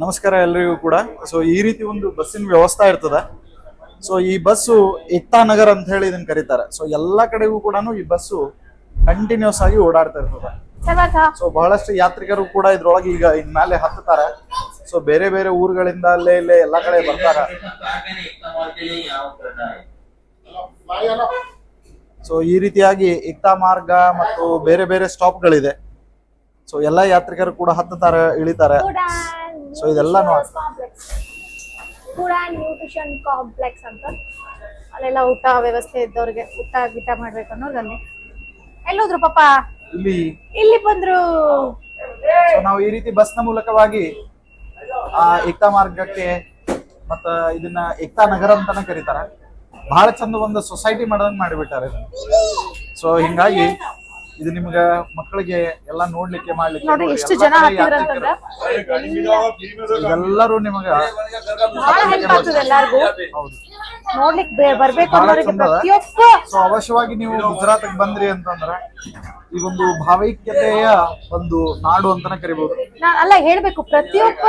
ನಮಸ್ಕಾರ ಎಲ್ರಿಗೂ ಕೂಡ. ಸೊ ಈ ರೀತಿ ಒಂದು ಬಸ್ಸಿನ ವ್ಯವಸ್ಥೆ ಇರ್ತದೆ. ಸೊ ಈ ಬಸ್ಸು ಏಕ್ತಾ ನಗರ್ ಅಂತ ಹೇಳಿ ಇದನ್ನ ಕರೀತಾರೆ. ಸೊ ಎಲ್ಲಾ ಕಡೆಗೂ ಕೂಡ ಈ ಬಸ್ಸು ಕಂಟಿನ್ಯೂಸ್ ಆಗಿ ಓಡಾಡ್ತಾ ಇರ್ತದೆ. ಸೊ ಬಹಳಷ್ಟು ಯಾತ್ರಿಕರು ಕೂಡ ಇದ್ರೊಳಗೆ ಈಗ ಇನ್ಮೇಲೆ ಹತ್ತುತ್ತಾರೆ. ಸೊ ಬೇರೆ ಬೇರೆ ಊರುಗಳಿಂದ ಅಲ್ಲೇ ಇಲ್ಲೇ ಎಲ್ಲಾ ಕಡೆ ಬರ್ತಾರ. ಸೊ ಈ ರೀತಿಯಾಗಿ ಇಕ್ತಾ ಮಾರ್ಗ ಮತ್ತು ಬೇರೆ ಬೇರೆ ಸ್ಟಾಪ್ಗಳಿದೆ ಸೊ ಎಲ್ಲಾ ಯಾತ್ರಿಕರು ಕೂಡ ಹತ್ತುತ್ತಾರೆ ಇಳಿತಾರೆ. ಸೊ ಇದೆಲ್ಲ ನೋಡಿ. ನ್ಯೂಟ್ರಿಷನ್ ಕಾಂಪ್ಲೆಕ್ಸ್ ಅಂತ. ಅಲ್ಲೆಲ್ಲ ಊಟ ವ್ಯವಸ್ಥೆ ಇದ್ದವ್ರಿಗೆ ಊಟ ಗೀಟ ಮಾಡ್ಬೇಕು ಅನ್ನೋದು ಅಲ್ಲಿ ಎಲ್ಲೋದ್ರು ಪಾಪ? ಇಲ್ಲಿ. ಇಲ್ಲಿ ಬಂದ್ರು. ನಾವು ಈ ರೀತಿ ಬಸ್ನ ಮೂಲಕವಾಗಿ ಆ ಏಕ್ತಾ ಮಾರ್ಗಕ್ಕೆ ಮತ್ತ ಇದನ್ನ ಏಕ್ತಾ ನಗರ ಅಂತಾನೆ ಕರೀತಾರ. ಬಹಳ ಚಂದ ಒಂದು ಸೊಸೈಟಿ ಮಾಡೋದಂಗ್ ಮಾಡಿಬಿಟ್ಟಾರೆ. ಸೊ ಹಿಂಗಾಗಿ ಇದು ನಿಮ್ಗ ಮಕ್ಕಳಿಗೆ ಎಲ್ಲ ನೋಡ್ಲಿಕ್ಕೆ ಮಾಡ್ಲಿಕ್ಕೆ ನೋಡಿ, ಎಷ್ಟು ಜನ ಎಲ್ಲರೂ ನಿಮಗ ಬಹಳ ಹೆಲ್ಪ್ ಆಗ್ತದೆ ಎಲ್ಲಾರ್ಗು. ಹೌದು. ನೋಡ್ಲಿಕ್ಕೆ ಬೇ- ಬರ್ಬೇಕು ಅನ್ನೋರಿಗೆ ಪ್ರತಿಯೊಬ್ಬ ಸೊ ಅವಶ್ಯವಾಗಿ ನೀವು ಗುಜರಾತ್ ಬಂದ್ರಿ ಅಂತಂದ್ರ ಈ ಒಂದು ಭಾವೈಕ್ಯತೆಯ ಒಂದು ನಾಡು ಅಂತಾನೆ ಕರಿಬಹುದು ನಾನ್ ಅಲ್ಲ ಹೇಳ್ಬೇಕು. ಪ್ರತಿಯೊಬ್ಬ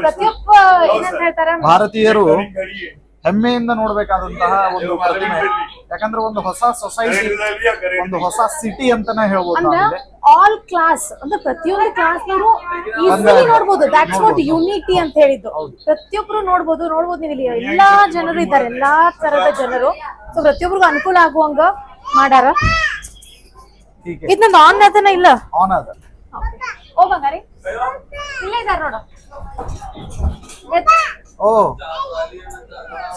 ಪ್ರತಿಯೊಬ್ಬ ಏನಂತ ಹೇಳ್ತಾರ? ಭಾರತೀಯರು ಹೆಮ್ಮೆಯಿಂದ ನೋಡ್ಬೇಕಾದಂತಹ ಒಂದು ಪ್ರತಿಮೆ. ಯಾಕಂದ್ರೆ ಒಂದು ಹೊಸ ಸೊಸೈಟಿ ಒಂದು ಹೊಸ ಸಿಟಿ ಅಂತಾನೆ ಹೇಳ್ಬೋದು ಅಂದ್ರ. ಆಲ್ ಕ್ಲಾಸ್ ಅಂದ್ರೆ ಪ್ರತಿಯೊಂದು ಕ್ಲಾಸ್ನವರು ಈಸಿಲಿ ನೋಡ್ಬೋದು. ದಟ್ಸ್ ವಾಟ್ ಯುನಿಟಿ ಅಂತ ಹೇಳಿದ್ದು. ಪ್ರತಿಯೊಬ್ರು ನೋಡಬಹುದು ನೋಡಬಹುದು ನೀವು ಇಲ್ಲಿ ಎಲ್ಲಾ ಜನರು ಇದ್ದಾರೆ ಎಲ್ಲಾ ತರದ ಜನರು. ಸೊ ಪ್ರತಿಯೊಬ್ರು ಅನುಕೂಲ ಆಗುವಂಗ ಮಾಡಾರ? ಇದನ್ನ ಇದ್ ನಂದು ಆನ್ ಅದನ್ನ ಇಲ್ಲ? ಆನ್ ಅದ. ಹೋಗಂಗಾರಿ ಇಲ್ಲೇ ಇದಾರ ನೋಡು. ಓ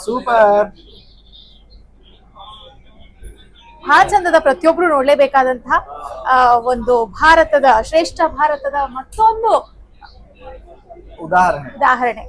ಸೂಪರ್ ಬಹಳ ಚಂದದ ಪ್ರತಿಯೊಬ್ರು ನೋಡ್ಲೇಬೇಕಾದಂತಹ ಆ, ಒಂದು ಭಾರತದ ಶ್ರೇಷ್ಠ ಭಾರತದ ಮತ್ತೊಂದು ಉದಾಹರಣೆ. ಉದಾಹರಣೆ.